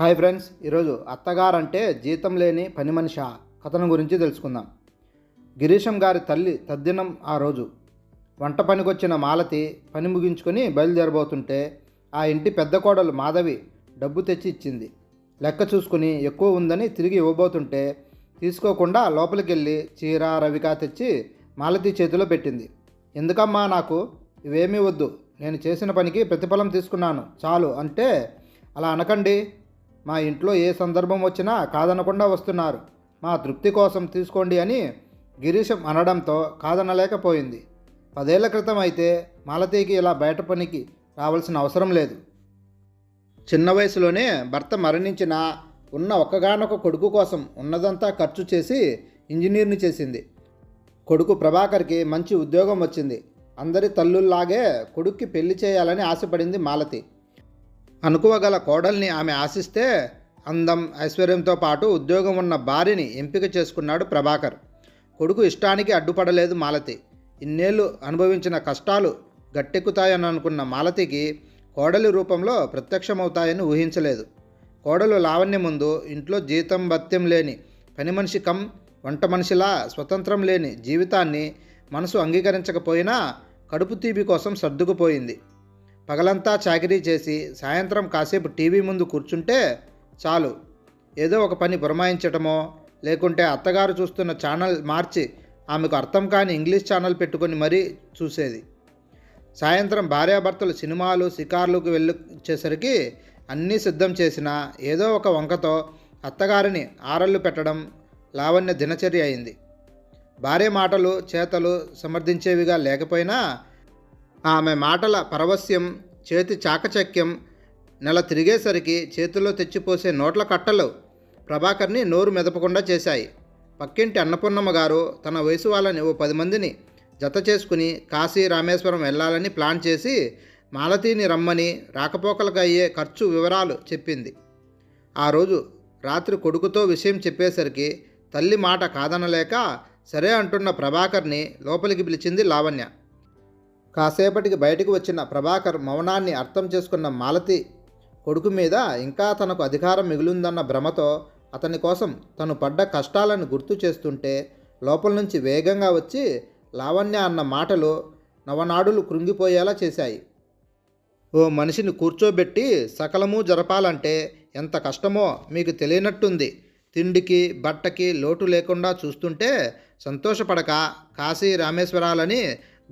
Hi friends ఈరోజు అత్తగారంటే జీతం లేని పని మనిషి కథనం గురించి తెలుసుకుందాం. గిరీశం గారి తల్లి తద్దినం ఆ రోజు వంట పనికొచ్చిన మాలతి పని ముగించుకొని బయలుదేరబోతుంటే ఆ ఇంటి పెద్ద కోడలు మాధవి డబ్బు తెచ్చి ఇచ్చింది. లెక్క చూసుకుని ఎక్కువ ఉందని తిరిగి ఇవ్వబోతుంటే తీసుకోకుండా లోపలికి వెళ్ళి చీర రవిక తెచ్చి మాలతి చేతిలో పెట్టింది. ఎందుకమ్మా నాకు? ఇవేమీ వద్దు. నేను చేసిన పనికి ప్రతిఫలం తీసుకున్నాను. చాలు అంటే అలా అనకండి. మా ఇంట్లో ఏ సందర్భం వచ్చినా కాదనకుండా వస్తున్నారు. మా తృప్తి కోసం తీసుకోండి అని గిరీశం అనడంతో కాదనలేకపోయింది. పదేళ్ళ క్రితం అయితే మాలతీకి ఇలా బయట పనికి రావాల్సిన అవసరం లేదు. చిన్న వయసులోనే భర్త మరణించిన ఉన్న ఒక్కగానొక కొడుకు కోసం ఉన్నదంతా ఖర్చు చేసి ఇంజనీర్ని చేసింది. కొడుకు ప్రభాకర్కి మంచి ఉద్యోగం వచ్చింది. అందరి తల్లుల్లాగే కొడుక్కి పెళ్ళి చేయాలని ఆశపడింది మాలతి. అనుకోగల కోడల్ని ఆమె ఆశిస్తే అందం ఐశ్వర్యంతో పాటు ఉద్యోగం ఉన్న భార్యని ఎంపిక చేసుకున్నాడు ప్రభాకర్. కొడుకు ఇష్టానికి అడ్డుపడలేదు మాలతి. ఇన్నేళ్ళు అనుభవించిన కష్టాలు గట్టెక్కుతాయని అనుకున్న మాలతికి కోడలి రూపంలో ప్రత్యక్షమవుతాయని ఊహించలేదు. కోడలు లావణ్య ముందు ఇంట్లో జీతం భత్యం లేని పని మనిషి కం వంట మనిషిలా స్వతంత్రం లేని జీవితాన్ని మనసు అంగీకరించకపోయినా కడుపు తీపి కోసం సర్దుకుపోయింది. పగలంతా చాకరీ చేసి సాయంత్రం కాసేపు టీవీ ముందు కూర్చుంటే చాలు. ఏదో ఒక పని పురమాయించటమో లేకుంటే అత్తగారు చూస్తున్న ఛానల్ మార్చి ఆమెకు అర్థం కాని ఇంగ్లీష్ ఛానల్ పెట్టుకొని మరీ చూసేది. సాయంత్రం భార్యాభర్తలు సినిమాలు షికార్లకు వెళ్ళొచ్చేసరికి అన్నీ సిద్ధం చేసినా ఏదో ఒక వంకతో అత్తగారిని ఆరళ్ళు పెట్టడం లావణ్య దినచర్య అయింది. భార్య మాటలు చేతలు సమర్థించేవిగా లేకపోయినా ఆమె మాటల పరవస్యం చేతి చాకచక్యం నెల తిరిగేసరికి చేతుల్లో తెచ్చిపోసే నోట్ల కట్టలు ప్రభాకర్ని నోరు మెదపకుండా చేశాయి. పక్కింటి అన్నపూర్ణమ్మ గారు తన వయసు వాళ్ళని ఓ పది మందిని జత చేసుకుని కాశీ రామేశ్వరం వెళ్ళాలని ప్లాన్ చేసి మాలతీని రమ్మని రాకపోకలకు అయ్యే ఖర్చు వివరాలు చెప్పింది. ఆ రోజు రాత్రి కొడుకుతో విషయం చెప్పేసరికి తల్లి మాట కాదనలేక సరే అంటున్న ప్రభాకర్ని లోపలికి పిలిచింది లావణ్య. కాసేపటికి బయటకు వచ్చిన ప్రభాకర్ మౌనాన్ని అర్థం చేసుకున్న మాలతి కొడుకు మీద ఇంకా తనకు అధికారం మిగులుందన్న భ్రమతో అతని కోసం తను పడ్డ కష్టాలను గుర్తు చేస్తుంటే లోపల నుంచి వేగంగా వచ్చి లావణ్య అన్న మాటలు నవనాడులు కృంగిపోయేలా చేశాయి. ఓ మనిషిని కూర్చోబెట్టి సకలము జరపాలంటే ఎంత కష్టమో మీకు తెలియనట్టుంది. తిండికి బట్టకి లోటు లేకుండా చూస్తుంటే సంతోషపడక కాశీ రామేశ్వరాలని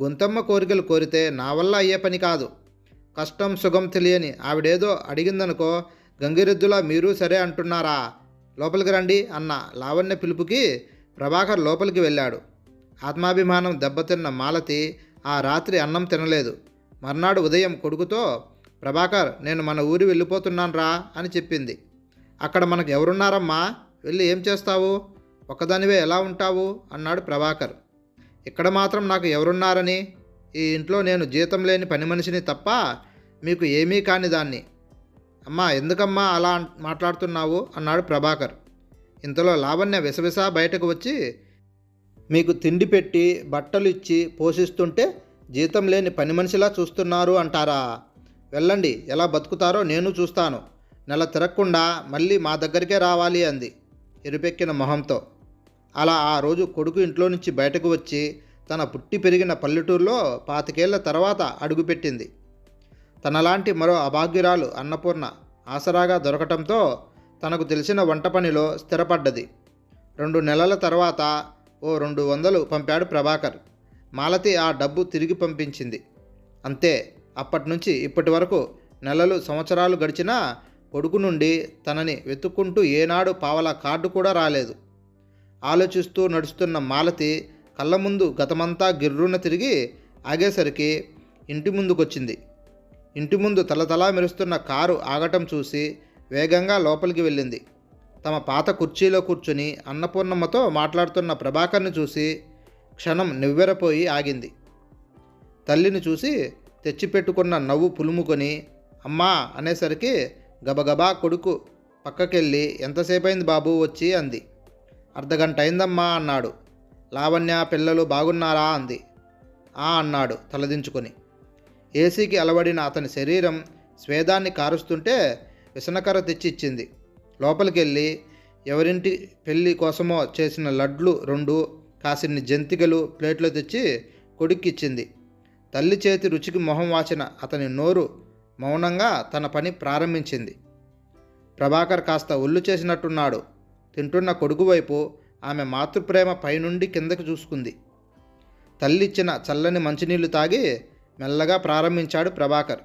గొంతమ్మ కోరికలు కోరితే నా వల్ల అయ్యే పని కాదు. కష్టం సుఖం తెలియని ఆవిడేదో అడిగిందనుకో గంగిరెద్దులా మీరు సరే అంటున్నారా? లోపలికి రండి అన్న లావణ్య పిలుపుకి ప్రభాకర్ లోపలికి వెళ్ళాడు. ఆత్మాభిమానం దెబ్బతిన్న మాలతి ఆ రాత్రి అన్నం తినలేదు. మర్నాడు ఉదయం కొడుకుతో ప్రభాకర్ నేను మన ఊరి వెళ్ళిపోతున్నాను రా అని చెప్పింది. అక్కడ మనకు ఎవరున్నారమ్మా? వెళ్ళి ఏం చేస్తావు? ఒకదానివే ఎలా ఉంటావు? అన్నాడు ప్రభాకర్. ఇక్కడ మాత్రం నాకు ఎవరున్నారని? ఈ ఇంట్లో నేను జీతం లేని పని మనిషిని తప్ప మీకు ఏమీ కాని దాన్ని. అమ్మా ఎందుకమ్మా అలా మాట్లాడుతున్నావు? అన్నాడు ప్రభాకర్. ఇంతలో లావణ్య విసవిసా బయటకు వచ్చి మీకు తిండి పెట్టి బట్టలు ఇచ్చి పోషిస్తుంటే జీతం లేని పని మనిషిలా చూస్తున్నారు అంటారా? వెళ్ళండి ఎలా బతుకుతారో నేను చూస్తాను. నెల తిరగకుండా మళ్ళీ మా దగ్గరికే రావాలి అంది ఎరుపెక్కిన మొహంతో. అలా ఆ రోజు కొడుకు ఇంట్లో నుంచి బయటకు వచ్చి తన పుట్టి పెరిగిన పల్లెటూరులో పాతికేళ్ళ తర్వాత అడుగుపెట్టింది. తనలాంటి మరో అభాగ్యురాలు అన్నపూర్ణ ఆసరాగా దొరకటంతో తనకు తెలిసిన వంట పనిలో స్థిరపడ్డది. రెండు నెలల తర్వాత ఓ రెండు వందలు పంపాడు ప్రభాకర్. మాలతి ఆ డబ్బు తిరిగి పంపించింది. అంతే అప్పటి నుంచి ఇప్పటి వరకు నెలలు సంవత్సరాలు గడిచినా కొడుకు నుండి తనని వెతుక్కుంటూ ఏనాడు పావలా కార్డు కూడా రాలేదు. ఆలోచిస్తూ నడుస్తున్న మాలతి కళ్ళ ముందు గతమంతా గిర్రున తిరిగి ఆగేసరికి ఇంటి ముందుకొచ్చింది. ఇంటి ముందు తలతలా మెరుస్తున్న కారు ఆగటం చూసి వేగంగా లోపలికి వెళ్ళింది. తమ పాత కుర్చీలో కూర్చుని అన్నపూర్ణమ్మతో మాట్లాడుతున్న ప్రభాకర్ని చూసి క్షణం నివ్వెరపోయి ఆగింది. తల్లిని చూసి తెచ్చిపెట్టుకున్న నవ్వు పులుముకొని అమ్మా అనేసరికి గబగబా కొడుకు పక్కకెళ్ళి ఎంతసేపైంది బాబు వచ్చి? అంది. అర్ధగంట అయిందమ్మా అన్నాడు. లావణ్య పిల్లలు బాగున్నారా అంది. ఆ అన్నాడు తలదించుకొని. ఏసీకి అలవడిన అతని శరీరం స్వేదాన్ని కారుస్తుంటే విసనకర్ర తెచ్చి ఇచ్చింది లోపలికెళ్ళి ఎవరింటి పెళ్ళి కోసమో చేసిన లడ్లు రెండు కాసిన్ని జంతికలు ప్లేట్లో తెచ్చి కొడుక్కిచ్చింది. తల్లి చేతి రుచికి మొహం వాచిన అతని నోరు మౌనంగా తన పని ప్రారంభించింది. ప్రభాకర్ కాస్త ఒళ్ళు చేసినట్టున్నాడు. తింటున్న కొడుకు వైపు ఆమె మాతృప్రేమ పైనుండి కిందకు చూసుకుంది. తల్లిచ్చిన చల్లని మంచినీళ్ళు తాగి మెల్లగా ప్రారంభించాడు ప్రభాకర్.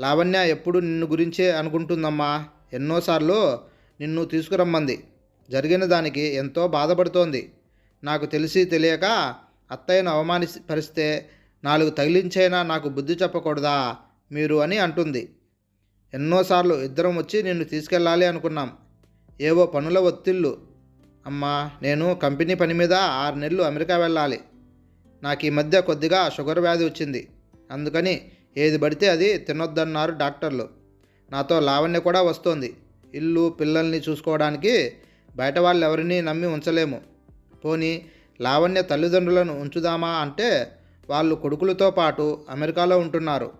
లావణ్య ఎప్పుడు నిన్ను గురించే అనుకుంటుందమ్మా ఎన్నోసార్లు నిన్ను తీసుకురమ్మంది. జరిగిన దానికి ఎంతో బాధపడుతోంది. నాకు తెలిసి తెలియక అత్తయ్యను అవమాని పరిస్తే నాలుగు తగిలించైనా నాకు బుద్ధి చెప్పకూడదా మీరు అని అంటుంది. ఎన్నోసార్లు ఇద్దరం వచ్చి నిన్ను తీసుకెళ్ళాలి అనుకున్నాం. ఏవో పనుల ఒత్తిళ్ళు. అమ్మా నేను కంపెనీ పని మీద ఆరు నెలలు అమెరికా వెళ్ళాలి. నాకు ఈ మధ్య కొద్దిగా షుగర్ వ్యాధి వచ్చింది. అందుకని ఏది పడితే అది తినొద్దన్నారు డాక్టర్లు. నాతో లావణ్య కూడా వస్తోంది. ఇల్లు పిల్లల్ని చూసుకోవడానికి బయట వాళ్ళు ఎవరిని నమ్మి ఉంచలేము. పోనీ లావణ్య తల్లిదండ్రులను ఉంచుదామా అంటే వాళ్ళు కొడుకులతో పాటు అమెరికాలో ఉంటున్నారు.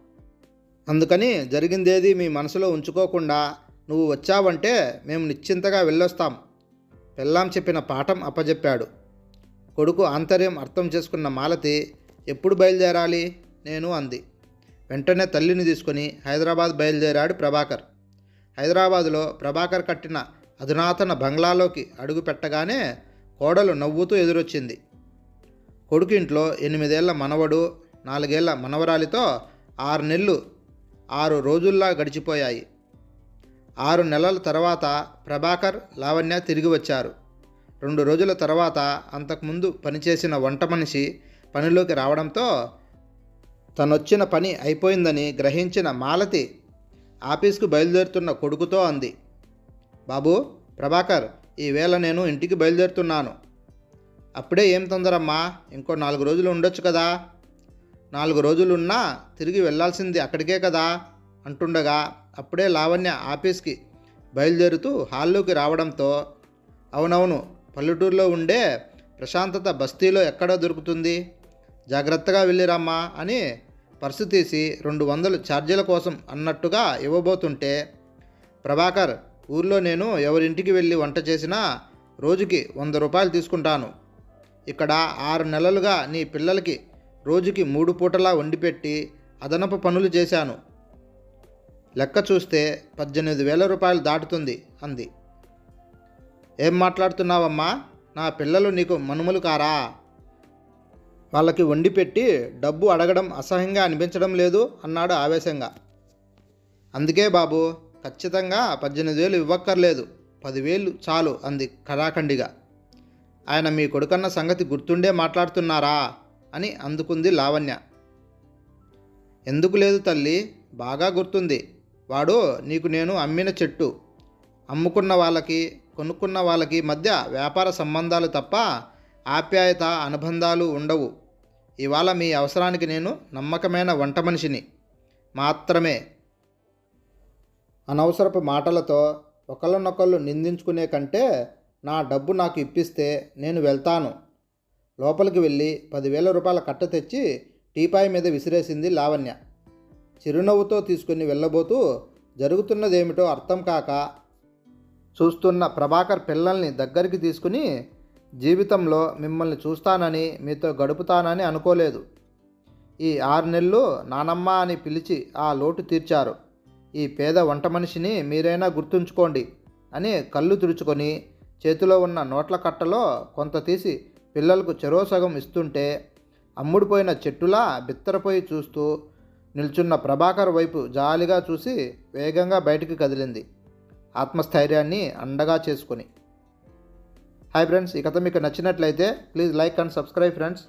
అందుకని జరిగిందేది మీ మనసులో ఉంచుకోకుండా నువ్వు వచ్చావంటే మేము నిశ్చింతగా వెళ్ళొస్తాం. పెళ్ళాం చెప్పిన పాఠం అప్పజెప్పాడు. కొడుకు ఆంతర్యం అర్థం చేసుకున్న మాలతి ఎప్పుడు బయలుదేరాలి? నేను అంది. వెంటనే తల్లిని తీసుకుని హైదరాబాద్ బయలుదేరాడు ప్రభాకర్. హైదరాబాదులో ప్రభాకర్ కట్టిన అధునాతన బంగ్లాలోకి అడుగు పెట్టగానే కోడలు నవ్వుతూ ఎదురొచ్చింది. కొడుకింట్లో ఎనిమిదేళ్ళ మనవడు నాలుగేళ్ళ మనవరాలితో ఆరు నెలలు ఆరు రోజుల్లా గడిచిపోయాయి. ఆరు నెలల తర్వాత ప్రభాకర్ లావణ్య తిరిగి వచ్చారు. రెండు రోజుల తర్వాత అంతకుముందు పనిచేసిన వంట మనిషి పనిలోకి రావడంతో తనొచ్చిన పని అయిపోయిందని గ్రహించిన మాలతి ఆఫీస్కు బయలుదేరుతున్న కొడుకుతో అంది. బాబు ప్రభాకర్ ఈవేళ నేను ఇంటికి బయలుదేరుతున్నాను. అప్పుడే ఏం తొందరమ్మా? ఇంకో నాలుగు రోజులు ఉండొచ్చు కదా. నాలుగు రోజులున్నా తిరిగి వెళ్ళాల్సింది అక్కడికే కదా అంటుండగా అప్పుడే లావణ్య ఆఫీస్కి బయలుదేరుతూ హాల్లోకి రావడంతో అవునవును పల్లెటూరులో ఉండే ప్రశాంతత బస్తీలో ఎక్కడ దొరుకుతుంది? జాగ్రత్తగా వెళ్ళిరమ్మా అని పర్సు తీసి రెండు వందలు ఛార్జీల కోసం అన్నట్టుగా ఇవ్వబోతుంటే ప్రభాకర్ ఊర్లో నేను ఎవరింటికి వెళ్ళి వంట చేసినా రోజుకి వంద రూపాయలు తీసుకుంటాను. ఇక్కడ ఆరు నెలలుగా నీ పిల్లలకి రోజుకి మూడు పూటలా వండిపెట్టి అదనపు పనులు చేశాను. లెక్క చూస్తే పద్దెనిమిది వేల రూపాయలు దాటుతుంది అంది. ఏం మాట్లాడుతున్నావమ్మా? నా పిల్లలు నీకు మనుమలు కారా? వాళ్ళకి వండి పెట్టి డబ్బు అడగడం అసహ్యంగా అనిపించడం లేదు అన్నాడు ఆవేశంగా. అందుకే బాబు ఖచ్చితంగా పద్దెనిమిది వేలు ఇవ్వక్కర్లేదు. పదివేలు చాలు అంది కరాఖండిగా. ఆయన మీ కొడుకన్న సంగతి గుర్తుండే మాట్లాడుతున్నారా? అని అందుకుంది లావణ్య. ఎందుకు లేదు తల్లి బాగా గుర్తుంది. వాడు నీకు నేను అమ్మిన చెట్టు అమ్ముకున్న వాళ్ళకి కొనుక్కున్న వాళ్ళకి మధ్య వ్యాపార సంబంధాలు తప్ప ఆప్యాయత అనుబంధాలు ఉండవు. ఇవాళ మీ అవసరానికి నేను నమ్మకమైన వంట మనిషిని. మాత్రమే. అనవసరపు మాటలతో ఒకళ్ళనొకళ్ళు నిందించుకునే కంటే నా డబ్బు నాకు ఇప్పిస్తే నేను వెళ్తాను. లోపలికి వెళ్ళి పదివేల రూపాయల కట్ట తెచ్చి టీపాయ్ మీద విసిరేసింది లావణ్య. చిరునవ్వుతో తీసుకుని వెళ్ళబోతూ జరుగుతున్నదేమిటో అర్థం కాక చూస్తున్న ప్రభాకర్ పిల్లల్ని దగ్గరికి తీసుకుని జీవితంలో మిమ్మల్ని చూస్తానని మీతో గడుపుతానని అనుకోలేదు. ఈ ఆరు నెలలు నానమ్మ అని పిలిచి ఆ లోటు తీర్చారు. ఈ పేద వంట మనిషిని మీరైనా గుర్తుంచుకోండి అని కళ్ళు తుడుచుకొని చేతిలో ఉన్న నోట్ల కట్టలో కొంత తీసి పిల్లలకు చెరో సగం ఇస్తుంటే అమ్ముడుపోయిన చెట్టులా బిత్తరపోయి చూస్తూ నిల్చున్న ప్రభాకర్ వైపు జాలిగా చూసి వేగంగా బయటికి కదిలింది. ఆత్మస్థైర్యాన్ని అండగా చేసుకొని. హాయ్ ఫ్రెండ్స్ ఈ కథ మీకు నచ్చినట్లయితే please like and subscribe friends.